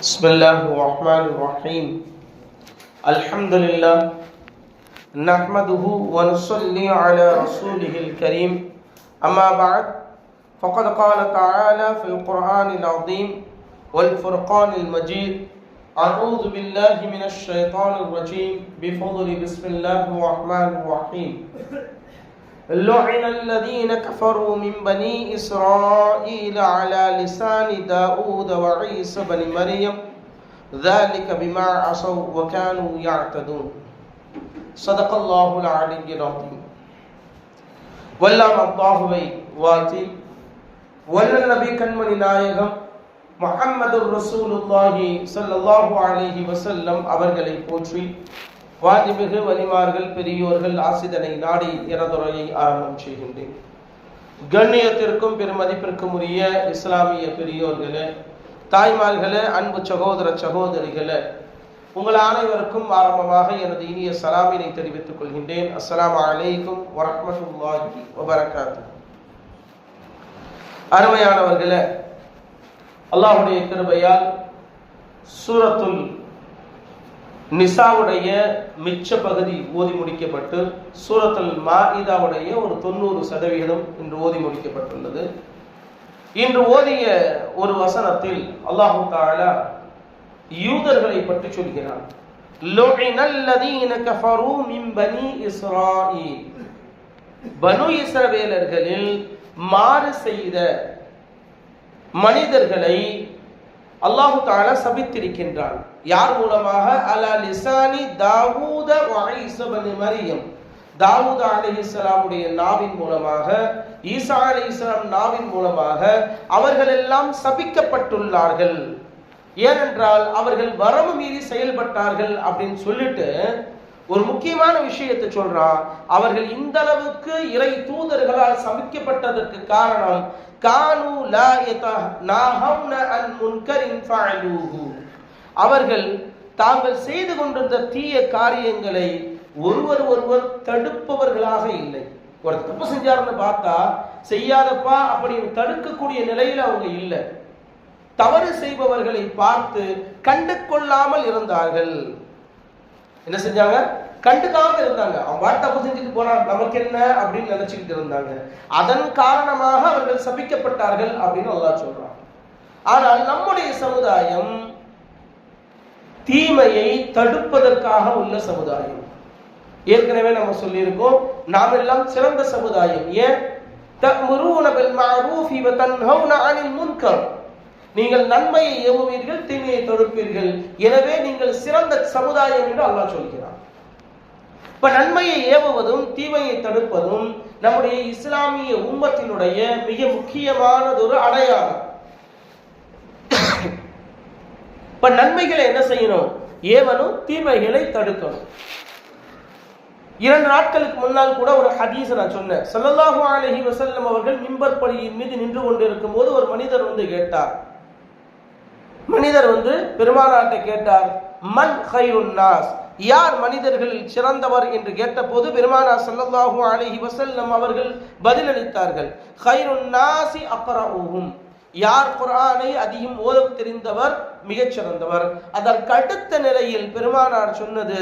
بسم الله الرحمن الرحيم الحمد لله نحمده ونصلي على رسوله الكريم أما بعد فقد قال تعالى في القرآن العظيم والفرقان المجيد أعوذ بالله من الشيطان الرجيم بفضل بسم الله الرحمن الرحيم لعن الذين كفروا من بني إسرائيل على لسان داود وعيسى بن مريم ذلك بما عصوا وكانوا يعتدون صدق الله العلي العظيم வல்லாம் அல்லாஹுவை வாழ்த்தி வல்ல நபி கண்மணி நாயகம் முஹம்மது ரசூலுல்லாஹி ஸல்லல்லாஹு அலைஹி வஸல்லம் அவர்களை போற்றி வாஜிமிகு வலிமார்கள் பெரியோர்கள் ஆசிதனை நாடி எனதுரையை ஆரம்பம் செய்கின்றேன். கண்ணியத்திற்கும் பெருமதிப்பிற்கும் உரிய இஸ்லாமிய பெரியோர்களே தாய்மார்களே அன்பு சகோதர சகோதரிகளே உங்கள் அனைவருக்கும் ஆரம்பமாக எனது இனிய சலாமினை தெரிவித்துக் கொள்கின்றேன். அஸ்லாம் அலைக்கும் வரமத்துல்லாஹி வபரகாத்து. அருமையானவர்களே அல்லாஹுடைய கிருபையால் சூரத்துல் நிசாவுடைய மிச்ச பகுதி ஓதி முடிக்கப்பட்டு சூரத்தல் மாஇதாவுடைய ஒரு தொண்ணூறு சதவிகிதம் இன்று ஓதி முடிக்கப்பட்டுள்ளது. இன்று ஓதிய ஒரு வசனத்தில் அல்லாஹு தாலா யூதர்களை பற்றி சொல்கிறார் பனு இஸ்ரவேலர்களில் மாறு செய்த மனிதர்களை அல்லாஹு தாலா சபித்திருக்கின்றான். யார் மூலமாக? அலா லிசானி தாவூத வஐசபனி மரியம். தாவூத் இஸ்லாமுடைய நாவின் மூலமாக ஈசா அலைஹிஸ்ஸலாம் நாவின் மூலமாக அவர்கள் எல்லாம் சபிக்கப்பட்டுள்ளார்கள். ஏனென்றால் அவர்கள் வரவு மீறி செயல்பட்டார்கள் அப்படின்னு சொல்லிட்டு ஒரு முக்கியமான விஷயத்தை சொல்றான் அவர்கள் இந்த அளவுக்கு இறை தூதர்களால் சபிக்கப்பட்டதற்கு காரணம் கானு லா யதநாஹவுன அன் முன்கரின் ஃபஅலூஹு. அவர்கள் தாங்கள் செய்து கொண்டிருந்த தீய காரியங்களை ஒருவர் ஒருவர் தடுப்பவர்களாக இல்லை. ஒரு தப்பு செஞ்சாருன்னு பார்த்தா செய்யாதப்பா அப்படின்னு தடுக்கக்கூடிய நிலையில அவங்க இல்லை. தவறு செய்பவர்களை பார்த்து கண்டு கொள்ளாமல் இருந்தார்கள். என்ன செஞ்சாங்க? கண்டுக்காம இருந்தாங்க. அவன் வாட் தப்பு செஞ்சுட்டு போனான் நமக்கு என்ன அப்படின்னு நினைச்சுக்கிட்டு இருந்தாங்க. அதன் காரணமாக அவர்கள் சபிக்கப்பட்டார்கள் அப்படின்னு நல்லா சொல்றான். ஆனால் நம்முடைய சமுதாயம் தீமையை தடுப்பதற்காக உள்ள சமுதாயம். ஏற்கனவே நம்ம சொல்லியிருக்கோம் நாம் எல்லாம் சிறந்த சமுதாயம். ஏன்? தஅமுரூன பில் மஅரூஃபி வ தன்ஹவுன அனில் முன்கர். நீங்கள் நன்மையை ஏவுவீர்கள் தீமையை தடுப்பீர்கள். எனவே நீங்கள் சிறந்த சமுதாயம் என்று அல்லாஹ் சொல்கிறான். இப்ப நன்மையை ஏவுவதும் தீமையை தடுப்பதும் நம்முடைய இஸ்லாமிய உம்மத்தினுடைய மிக முக்கியமானதொரு அடையாளம். இப்ப நன்மைகளை என்ன செய்யணும்? ஏவனும் தீமைகளை தடுக்கணும். இரண்டு நாட்களுக்கு முன்னால் கூட ஒரு ஹதீஸ் நான் சொன்னேன். சல்லல்லாஹு அலஹி வசல்லம் அவர்கள் மிம்பர் படியின் மீது நின்று கொண்டிருக்கும் போது ஒரு மனிதர் வந்து கேட்டார் மனிதர் வந்து பெருமானாட்டை கேட்டார் மன் ஹைருன்னாஸ் யார் மனிதர்களில் சிறந்தவர் என்று கேட்டபோது பெருமானா சல்லல்லாஹு அலைஹி வசல்லம் அவர்கள் பதிலளித்தார்கள் ஹைருன்னாசி நாசி யார் குரானை அதிகம் ஓத தெரிந்தவர்? மிகச் சிறந்தவர். அதற்கு அடுத்த நிலையில் பெருமானார் சொன்னது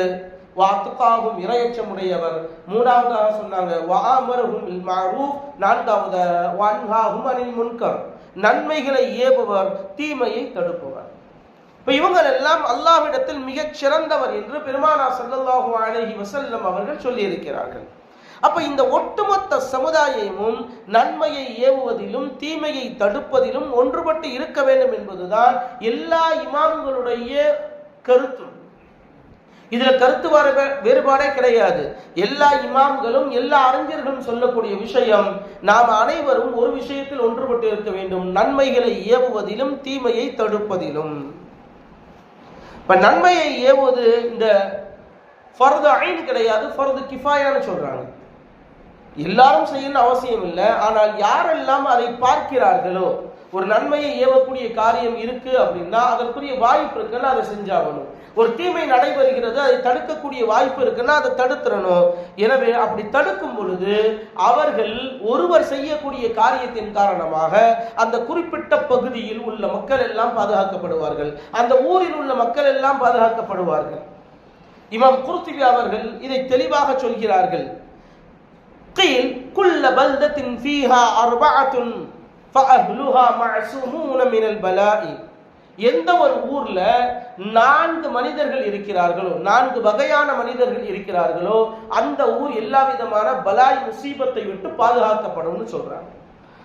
வாத்துக்காகும் இரையச்சமுடையவர். மூணாவதாக சொன்னாங்க வாமருகும் மாரூஃப். நான்காவது வான்காகும் அனில் முன்கர். நன்மைகளை ஏவுவர் தீமையை தடுப்பவர். இப்போ இவங்கள் எல்லாம் அல்லாஹ்விடத்தில் மிகச் சிறந்தவர் என்று பெருமானா சல்லல்லாஹு அலஹி வசல்லம் அவர்கள் சொல்லியிருக்கிறார்கள். அப்ப இந்த ஒட்டுமொத்த சமுதாயமும் நன்மையை ஏவுவதிலும் தீமையை தடுப்பதிலும் ஒன்றுபட்டு இருக்க வேண்டும் என்பதுதான் எல்லா இமாம்களுடைய கருத்தும் இதுல கருத்து வேறுபாடே கிடையாது. எல்லா இமாம்களும் எல்லா அறிஞர்களும் சொல்லக்கூடிய விஷயம் நாம் அனைவரும் ஒரு விஷயத்தில் ஒன்றுபட்டு இருக்க வேண்டும். நன்மைகளை ஏவுவதிலும் தீமையை தடுப்பதிலும். இப்ப நன்மையை ஏவுவது இந்த ஃபர்து ஐன் கிடையாது ஃபர்து கிஃபாயான்னு சொல்றாங்க. எல்லாரும் செய்யணும் அவசியம் இல்லை ஆனால் யாரெல்லாம் அதை பார்க்கிறார்களோ ஒரு நன்மையை ஏவக்கூடிய காரியம் இருக்கு அப்படின்னா அதற்குரிய வாய்ப்பு இருக்குன்னு அதை செஞ்சாகணும். ஒரு தீமை நடைபெறுகிறது அதை தடுக்கக்கூடிய வாய்ப்பு இருக்குன்னா அதை தடுத்துறணும். எனவே அப்படி தடுக்கும் பொழுது அவர்கள் ஒருவர் செய்யக்கூடிய காரியத்தின் காரணமாக அந்த குறிப்பிட்ட பகுதியில் உள்ள மக்கள் எல்லாம் பாதுகாக்கப்படுவார்கள். அந்த ஊரில் உள்ள மக்கள் எல்லாம் பாதுகாக்கப்படுவார்கள். இமாம் குருத்திவி அவர்கள் இதை தெளிவாக சொல்கிறார்கள். கீழ் குல்ல பல்தத்தின் ஃபீஹா அர்பாத்துன் ஃபஅஹ்லுஹா மஅஸூமூன மினல் பலாஇ. எந்த ஒரு ஊர்ல நான்கு மனிதர்கள் இருக்கிறார்களோ நான்கு வகையான மனிதர்கள் இருக்கிறார்களோ அந்த ஊர் எல்லா விதமான பலாய் முசீபத்தை விட்டு பாதுகாக்கப்படும்னு சொல்றாங்க.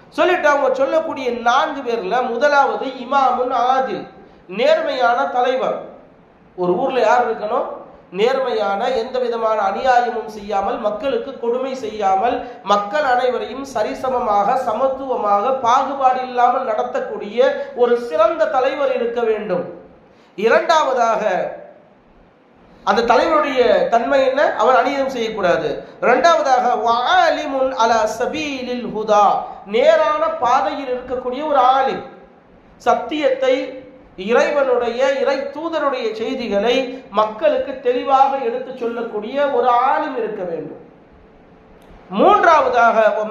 சொல்லிட்டு அவங்க சொல்லக்கூடிய நான்கு பேர்ல முதலாவது இமாமுன் ஆதில் நேர்மையான தலைவர். ஒரு ஊர்ல யார் இருக்கணும்? நேர்மையான எந்த விதமான அநியாயமும் செய்யாமல் மக்களுக்கு கொடுமை செய்யாமல் மக்கள் அனைவரையும் சரிசமமாக சமத்துவமாக பாகுபாடு இல்லாமல் நடத்தக்கூடிய ஒரு சிறந்த தலைவர் இருக்க வேண்டும். இரண்டாவதாக அந்த தலைவருடைய தன்மை என்ன? அவர் அநீதம் செய்யக்கூடாது. இரண்டாவதாக வாலிமுன் அல சபீலில் ஹுதா. நேரான பாதையில் இருக்கக்கூடிய ஒரு ஆலிம் சத்தியத்தை இறைவனுடைய இறை தூதருடைய செய்திகளை மக்களுக்கு தெளிவாக எடுத்து சொல்லக்கூடிய ஒரு ஆளும் இருக்க வேண்டும். மூன்றாவதாக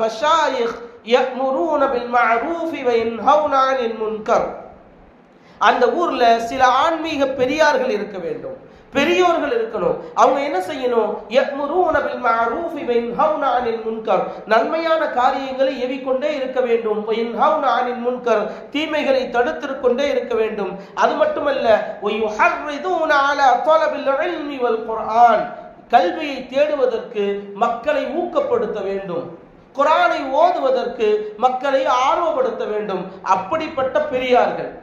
அந்த ஊர்ல சில ஆன்மீக பெரியார்கள் இருக்க வேண்டும். பெரியோர்கள் இருக்கணும். அவங்க என்ன செய்யணும்? யக்முரூன பில் மஅரூஃபி முன்கர். நன்மையான காரியங்களை எவிக்கொண்டே இருக்க வேண்டும். வ யன்ஹவுன முன்கர். தீமைகளை தடுத்து கொண்டே இருக்க வேண்டும். அது மட்டுமல்ல வ யுஹர்ரிதூன அலா தலபில் இல்மி கல்வியை தேடுவதற்கு மக்களை ஊக்கப்படுத்த வேண்டும். குரானை ஓதுவதற்கு மக்களை ஆர்வப்படுத்த வேண்டும். அப்படிப்பட்ட பெரியார்கள்.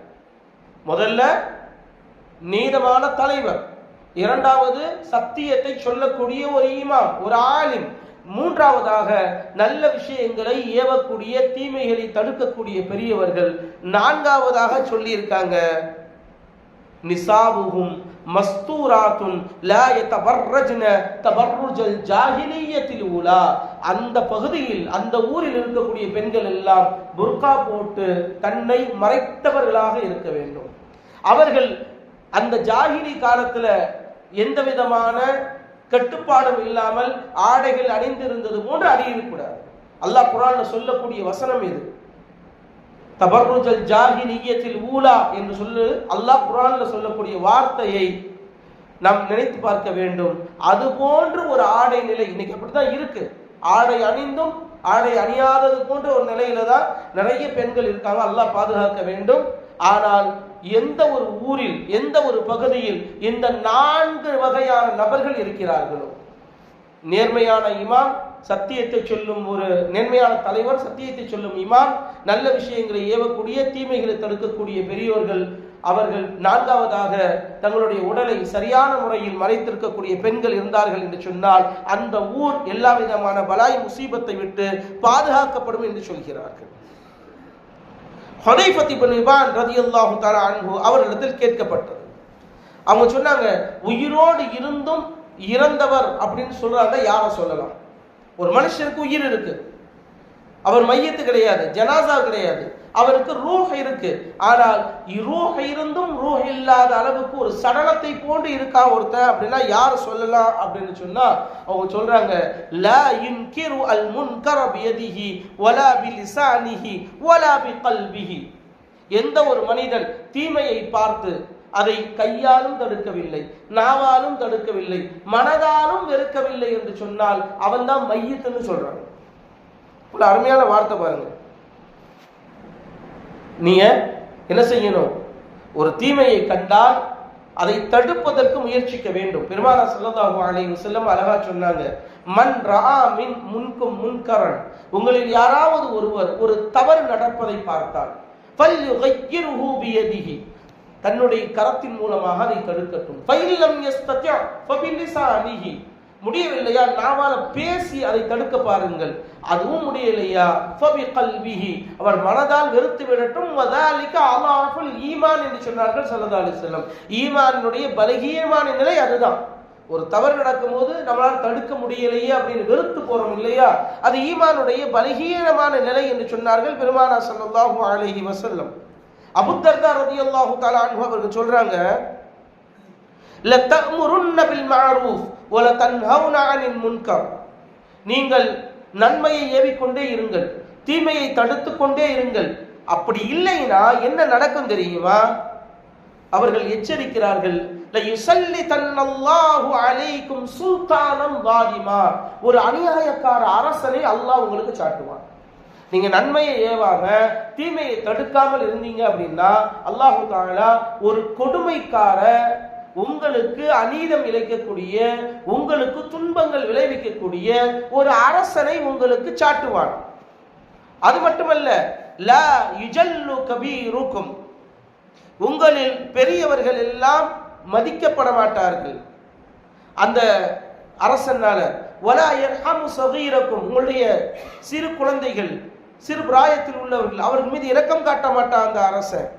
முதல்ல நீதமான தலைவர். இரண்டாவது சத்தியத்தை சொல்லக்கூடிய ஒரு ஈமாம் ஒரு ஆலிம். மூன்றாவதாக நல்ல விஷயங்களை ஏவக்கூடிய தீமைகளை தடுக்கக்கூடிய பெரியவர்கள் நான்காவதாக சொல்லியிருக்காங்க. நிசாபுகும் மஸ்தூராத்துன் லா யதபர்ரஜ்ன தபர்ருஜல் ஜாஹிலியத்தில் உலா அந்த பகுதியில் அந்த ஊரில் இருக்கக்கூடிய பெண்கள் எல்லாம் புர்கா போட்டு தன்னை மறைத்தவர்களாக இருக்க வேண்டும். அவர்கள் அந்த ஜாகிலி காலத்துல எந்த விதமான கட்டுப்பாடும் இல்லாமல் ஆடைகள் அணிந்திருந்தது போன்று அணியக்கூடாது அல்லாஹ் குரான் சொல்லக்கூடிய வசனம் இது. தபர்ருஜல் ஜாஹிலியத்தில் ஊலா என்று சொல்லு அல்லாஹ் குரான்ல சொல்லக்கூடிய வார்த்தையை நாம் நினைத்து பார்க்க வேண்டும். அது போன்று ஒரு ஆடை நிலை இன்னைக்கு அப்படித்தான் இருக்கு. ஆடை அணிந்தும் ஆடை அணியாதது போன்ற ஒரு நிலையில தான் நிறைய பெண்கள் இருக்காங்க. அல்லாஹ் பாதுகாக்க வேண்டும். ஆனால் எந்த ஒரு ஊரில் எந்த ஒரு பகுதியில் இந்த நான்கு வகையான நபர்கள் இருக்கிறார்களோ? நேர்மையான இமாம் சத்தியத்தை சொல்லும் ஒரு நேர்மையான தலைவர் சத்தியத்தை சொல்லும் இமாம் நல்ல விஷயங்களை ஏவக்கூடிய தீமைகளை தடுக்கக்கூடிய பெரியோர்கள் அவர்கள் நான்காவதாக தங்களுடைய உடலை சரியான முறையில் மறைத்திருக்கக்கூடிய பெண்கள் இருந்தார்கள் என்று சொன்னால் அந்த ஊர் எல்லா விதமான பலாய் முசீபத்தை விட்டு பாதுகாக்கப்படும் என்று சொல்கிறார்கள். ஹொதைஃபத் இபின் இபான் ரதியல்லாஹு தாரா அன்பு அவர்களிடத்தில் கேட்கப்பட்டது. அவங்க சொன்னாங்க உயிரோடு இருந்தும் இறந்தவர் அப்படின்னு சொல்றாங்க யாரை சொல்லலாம்? ஒரு மனுஷனுக்கு உயிர் இருக்கு. அவர் மையத்து கிடையாது ஜனாசா கிடையாது. அவருக்கு ரூஹ் இருக்கு. ஆனால் ரூஹ் இருந்தும் ரூஹ் இல்லாத அளவுக்கு ஒரு சடலத்தை போன்று இருக்கா ஒருத்தன்? அப்படின்னா யார் சொல்லலாம் அப்படின்னு சொன்னா அவங்க சொல்றாங்க லா கிரு அல் முன்கர பியதிஹி வலா பிலிசானிஹி வலா பிகல்பிஹி. எந்த ஒரு மனிதன் தீமையை பார்த்து அதை கையாலும் தடுக்கவில்லை நாவாலும் தடுக்கவில்லை மனதாலும் வெறுக்கவில்லை என்று சொன்னால் அவன்தான் மையத்துன்னு சொல்றான். அருமையான வார்த்தை பாருங்க. நீங்க என்ன செய்யணும்? ஒரு தீமையை கண்டால் அதை தடுப்பதற்கு முயற்சிக்க வேண்டும். பெருமானா ஸல்லல்லாஹு அலைஹி வஸல்லம் அழகா சொன்னாங்க மன் ராமின் முன்கும் முன்கரன். உங்களில் யாராவது ஒருவர் ஒரு தவறு நடப்பதை பார்த்தால் ஃபல்யுகையிருஹு பியதிஹி. தன்னுடைய கரத்தின் மூலமாக அதை தடுக்கட்டும். ஃபைல்லம் யஸ்தத்ய ஃபபிலிசானிஹி. முடியவில்லையா? நாவால பேசி அதை தடுக்க பாருங்கள். அதுவும் முடியலையா? ஃபபி கல்விஹி அவர் மனதால் வெறுத்து விடட்டும். வதாலிக அலாஃபுல் ஈமான் என்று சொன்னார்கள் சல்லா அலி செல்லம் ஈமானினுடைய பலகீனமான நிலை அதுதான். ஒரு தவறு நடக்கும்போது நம்மளால் தடுக்க முடியலையே அப்படின்னு வெறுத்து போறோம் இல்லையா? அது ஈமானுடைய பலகீனமான நிலை என்று சொன்னார்கள் பெருமானா சல்லாஹூ அலஹி வசல்லம் அபுத்தர்தா ரலியல்லாஹு தஆலா அன்ஹு அவர்கள் சொல்றாங்க லதஅமுருன்ன பில் மஅரூஃப் வ லதன்ஹவுன அனில் முன்கர் நீங்கள் நன்மையை ஏவிக்கொண்டே இருங்கள் தீமையை தடுத்து கொண்டே இருங்கள். அப்படி இல்லைன்னா என்ன நடக்கும் தெரியுமா? அவர்கள் எச்சரிக்கிறார்கள் ஒரு அநியாயக்கார அரசனை அல்லாஹ் உங்களுக்கு சாட்டுவான். நீங்க நன்மையை ஏவாம தீமையை தடுக்காமல் இருந்தீங்க அப்படின்னா அல்லாஹு ஒரு கொடுமைக்கார உங்களுக்கு அநீதம் இழைக்கக்கூடிய உங்களுக்கு துன்பங்கள் விளைவிக்கக்கூடிய ஒரு அரசனை உங்களுக்கு சாட்டுவான். அது மட்டுமல்ல லா யுஜல்லு கபீருக்கும். உங்களில் பெரியவர்கள் எல்லாம் மதிக்கப்பட மாட்டார்கள். அந்த அரசனால வலா யர்ஹமு சகீரக்கும். உங்களுடைய சிறு குழந்தைகள் சிறு பிராயத்தில் உள்ளவர்கள் அவர்கள் மீது இரக்கம் காட்ட மாட்டான் அந்த அரசன்.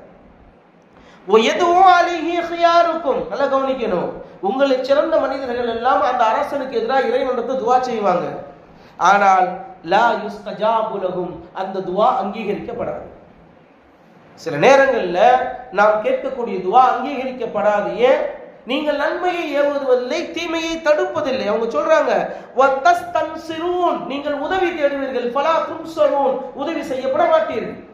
எதுவும் அலிஹி ஹியாருக்கும் நல்லா கவனிக்கணும். உங்களை சிறந்த மனிதர்கள் எல்லாம் அந்த அரசனுக்கு எதிராக இறைவனுக்கு துவா செய்வாங்க. ஆனால் லா யுஸ்தஜாபு அந்த துவா அங்கீகரிக்கப்படாது. சில நேரங்களில் நாம் கேட்கக்கூடிய துவா அங்கீகரிக்கப்படாது. ஏன்? நீங்கள் நன்மையை ஏவுவதில்லை தீமையை தடுப்பதில்லை. அவங்க சொல்றாங்க நீங்கள் உதவி தேடுவீர்கள். பலா துன்சரூன். உதவி செய்யப்பட மாட்டீர்கள்.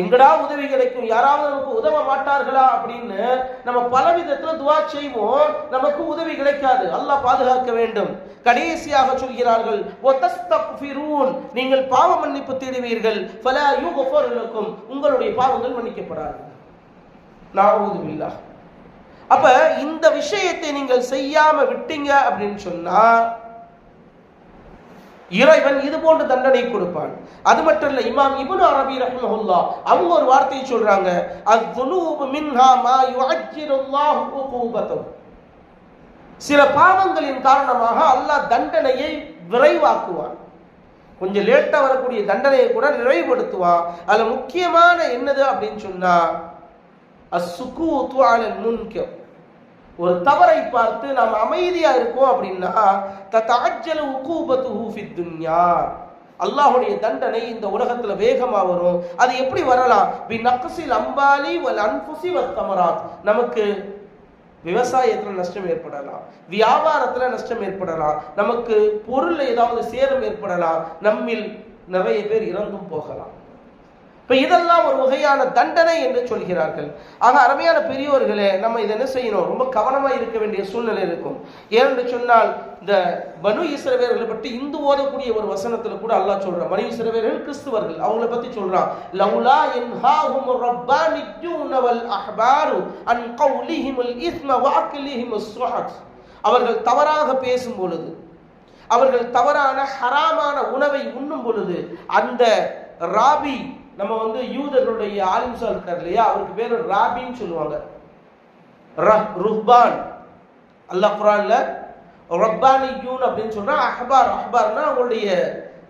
எங்கடா உதவி கிடைக்கும்? யாராவது நமக்கு உதவ மாட்டார்களா அப்படின்னு நம்ம பல விதத்துல துவா செய்வோம். நமக்கு உதவி கிடைக்காது. அல்லாஹ் பாதுகாக்க வேண்டும். கடைசியாக சொல்கிறார்கள் நீங்கள் பாவ மன்னிப்பு தேடுவீர்கள். ஃபலா உங்களுடைய பாவங்கள் மன்னிக்கப்படாது. நஅஊது அப்ப இந்த விஷயத்தை நீங்கள் செய்யாம விட்டீங்க அப்படின்னு சொன்னா இறைவன் இது போன்ற தண்டனை கொடுப்பான். அது மட்டும் இல்ல இமாம் இப்னு அரபி ரஹ்மஹுல்லா அவங்க ஒரு வார்த்தையை சொல்றாங்க அத்-துனூபு மின்ஹா மா யுஅஜ்ஜிருல்லாஹு உகூபத்தஹு சில பாவங்களின் காரணமாக அல்லாஹ் தண்டனையை விரைவாக்குவான். கொஞ்சம் லேட்டா வரக்கூடிய தண்டனையை கூட நிறைவுபடுத்துவான். அதுல முக்கியமான என்னது அப்படின்னு சொன்னா அசுக்கூத்து அலல் முன்கம் ஒரு தவறை பார்த்து நாம் அமைதியா இருக்கோம் அப்படின்னா தத்தாஜல உகூபத்துஹு ஃபித் துன்யா. அல்லாஹ்வுடைய தண்டனை இந்த உலகத்துல வேகமா வரும். அது எப்படி வரலாம்? பி நக்ஸில் அம்பாலி வல் அன்ஃபுசி வத் நமக்கு விவசாயத்துல நஷ்டம் ஏற்படலாம். வியாபாரத்துல நஷ்டம் ஏற்படலாம். நமக்கு பொருள் ஏதாவது சேதம் ஏற்படலாம். நம்மில் நிறைய பேர் இறந்தும் போகலாம். இப்போ இதெல்லாம் ஒரு வகையான தண்டனை என்று சொல்கிறார்கள். ஆக அருமையான பெரியோர்களே நம்ம இதை என்ன செய்யணும்? ரொம்ப கவனமாக இருக்க வேண்டிய சூழ்நிலை இருக்கும். ஏனென்று சொன்னால் இந்த பனு ஈஸ்வரவேர்களை பற்றி இந்து ஓதக்கூடிய ஒரு வசனத்தில் கூட அல்லாஹ் சொல்கிறான் பனு இஸ்ரவேர்கள் கிறிஸ்துவர்கள் அவங்கள பற்றி சொல்கிறான் லவுலா யன்ஹாஹும் ரப்பானியூன வல் அஹ்பாரு அன் கௌலிஹிமுல் இஸ்ம வாக்கிலிஹிம் சுஹத். அவர்கள் தவறாக பேசும் பொழுது அவர்கள் தவறான ஹராமான உணவை உண்ணும் பொழுது அந்த ராபி நம்ம வந்து யூதர்களுடைய ஆலிம்சா இருக்கார் இல்லையா? அவருக்கு பேர் ராபின்னு சொல்லுவாங்க. ரஹ் ருஹ்பான். அல்லாஹ் குரான்ல ரப்பானியூன் அப்படின்னு சொன்னா அஹ்பார் அஹ்பார்னா அவங்களுடைய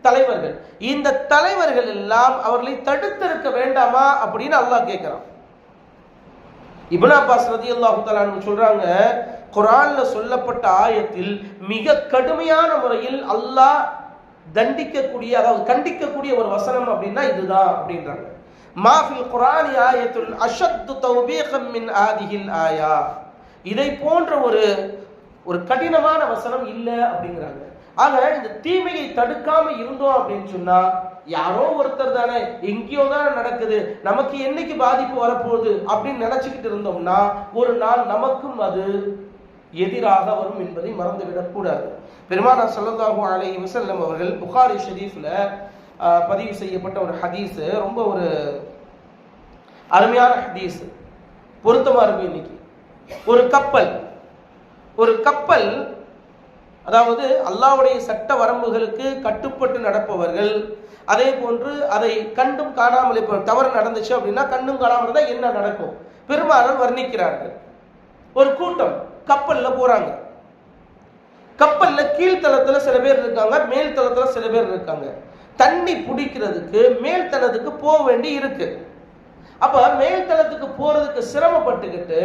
தலைவர்கள். இந்த தலைவர்கள் எல்லாம் அவர்களை தடுத்திருக்க வேண்டாமா அப்படின்னு அல்லாஹ் கேட்கிறான் இபுனா அப்பாஸ் ரதியல்லாஹு தஆலா சொல்றாங்க குரான்ல சொல்லப்பட்ட ஆயத்தில் மிக கடுமையான முறையில் அல்லாஹ் தண்டிக்கக்கூடிய அதாவது கண்டிக்கக்கூடிய ஒரு வசனம் அப்படின்னா இதுதான் அப்படின்றாங்க. மாஃபில் குரானி ஆயத்துல் அஷத்து தௌபீகம் மின் ஆதிஹில் ஆயா. இதை போன்ற ஒரு ஒரு கடினமான வசனம் இல்லை அப்படிங்கிறாங்க. ஆக இந்த தீமையை தடுக்காம இருந்தோம் அப்படின்னு சொன்னா யாரோ ஒருத்தர் தானே எங்கேயோ தானே நடக்குது நமக்கு என்னைக்கு பாதிப்பு வரப்போகுது அப்படின்னு நினைச்சுக்கிட்டு இருந்தோம்னா ஒரு நாள் நமக்கும் அது எதிராக வரும் என்பதை மறந்துவிடக்கூடாது. பெருமானா ஸல்லல்லாஹு அலை வசல்லம் அவர்கள் புகாரி ஷெரீஃபில் பதிவு செய்யப்பட்ட ஒரு ஹதீஸ் ரொம்ப ஒரு அருமையான ஹதீஸ். பொருத்தமா இருக்கும் இன்னைக்கு. ஒரு கப்பல் ஒரு கப்பல் அதாவது அல்லாவுடைய சட்ட வரம்புகளுக்கு கட்டுப்பட்டு நடப்பவர்கள் அதே போன்று அதை கண்டும் காணாமல் இப்போ தவறு நடந்துச்சு அப்படின்னா கண்டும் காணாமல் இருந்தால் என்ன நடக்கும்? பெருமாளர் வர்ணிக்கிறார்கள். ஒரு கூட்டம். கப்பல்ல போறாங்க. கப்பல்ல கீழ்த்தளத்துல சில பேர் இருக்காங்க மேல் தளத்துல சில பேர் இருக்காங்க. தண்ணி பிடிக்கிறதுக்கு மேல் தளத்துக்கு போக வேண்டி இருக்கு. அப்ப மேல் தளத்துக்கு போறதுக்கு சிரமப்பட்டுக்கிட்டு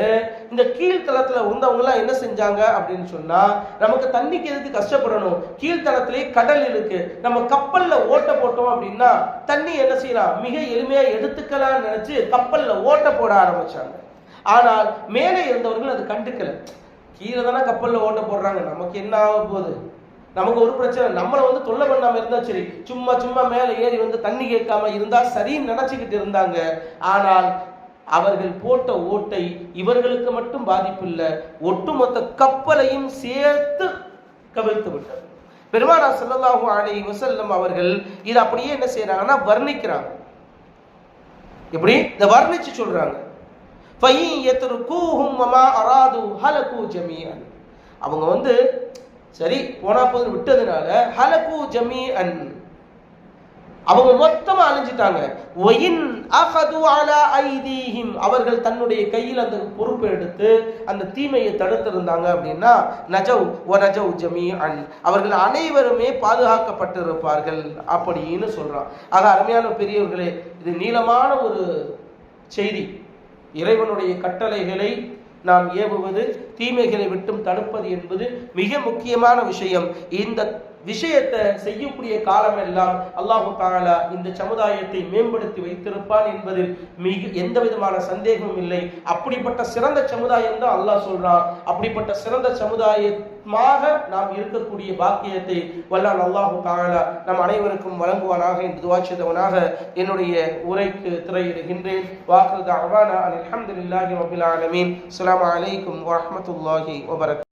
இந்த கீழ்த்தளத்துல தளத்துல என்ன செஞ்சாங்க அப்படின்னு சொன்னா நமக்கு தண்ணிக்கு எதுக்கு கஷ்டப்படணும்? கீழ்த்தளத்திலே கடல் இருக்கு. நம்ம கப்பல்ல ஓட்ட போட்டோம் அப்படின்னா தண்ணி என்ன செய்யலாம்? மிக எளிமையா எடுத்துக்கலாம்னு நினைச்சு கப்பல்ல ஓட்ட போட ஆரம்பிச்சாங்க. ஆனால் மேலே இருந்தவர்கள் அது கண்டுக்கல. கீழே தானே கப்பல்ல ஓட்ட போடுறாங்க. நமக்கு என்ன ஆக போகுது? நமக்கு ஒரு பிரச்சனை நம்மளை வந்து தொல்லை பண்ணாம இருந்தா சரி. சும்மா சும்மா மேலே ஏறி வந்து தண்ணி கேட்காம இருந்தா சரின்னு நினைச்சுக்கிட்டு இருந்தாங்க. ஆனால் அவர்கள் போட்ட ஓட்டை இவர்களுக்கு மட்டும் பாதிப்பு இல்லை. ஒட்டுமொத்த கப்பலையும் சேர்த்து கவிழ்த்து விட்டது. பெருமானா ஸல்லல்லாஹு அலைஹி வசல்லம் அவர்கள் இது அப்படியே என்ன செய்யறாங்கன்னா வர்ணிக்கிறாங்க. எப்படி? இந்த வர்ணிச்சு சொல்றாங்க. ஃபைன் அராது அவங்க வந்து சரி போனா போது விட்டதுனால ஹலகு ஜமீஅன். அவங்க மொத்தமா அழிஞ்சிட்டாங்க. ஒயின் அகது அலா ஐதீஹிம். அவர்கள் தன்னுடைய கையில் அந்த பொறுப்பை எடுத்து அந்த தீமையை தடுத்திருந்தாங்க அப்படின்னா நஜவ் ஒ நஜவ் ஜமீ அன் அவர்கள் அனைவருமே பாதுகாக்கப்பட்டிருப்பார்கள் அப்படின்னு சொல்றான். ஆக அருமையான பெரியவர்களே இது நீளமான ஒரு செய்தி. இறைவனுடைய கட்டளைகளை நாம் ஏவுவது தீமைகளை விட்டும் தடுப்பது என்பது மிக முக்கியமான விஷயம். இந்த விஷயத்தை செய்யக்கூடிய காலமெல்லாம் அல்லாஹு தாலா இந்த சமுதாயத்தை மேம்படுத்தி வைத்திருப்பான் என்பதில் மிக எந்த விதமான சந்தேகமும் இல்லை. அப்படிப்பட்ட சிறந்த சமுதாயம் தான் அல்லாஹ் சொல்றான். அப்படிப்பட்ட சிறந்த சமுதாயமாக நாம் இருக்கக்கூடிய பாக்கியத்தை வல்லான் அல்லாஹு தாலா நம் அனைவருக்கும் வழங்குவானாக என்று துவா செய்தவனாக என்னுடைய உரைக்கு திரையிடுகின்றேன். வாக்குறது அவானா அல்ஹம்துலில்லாஹி ரபில் ஆலமீன். அலைக்கும் வரஹ்மத்துல்லாஹி வபரக்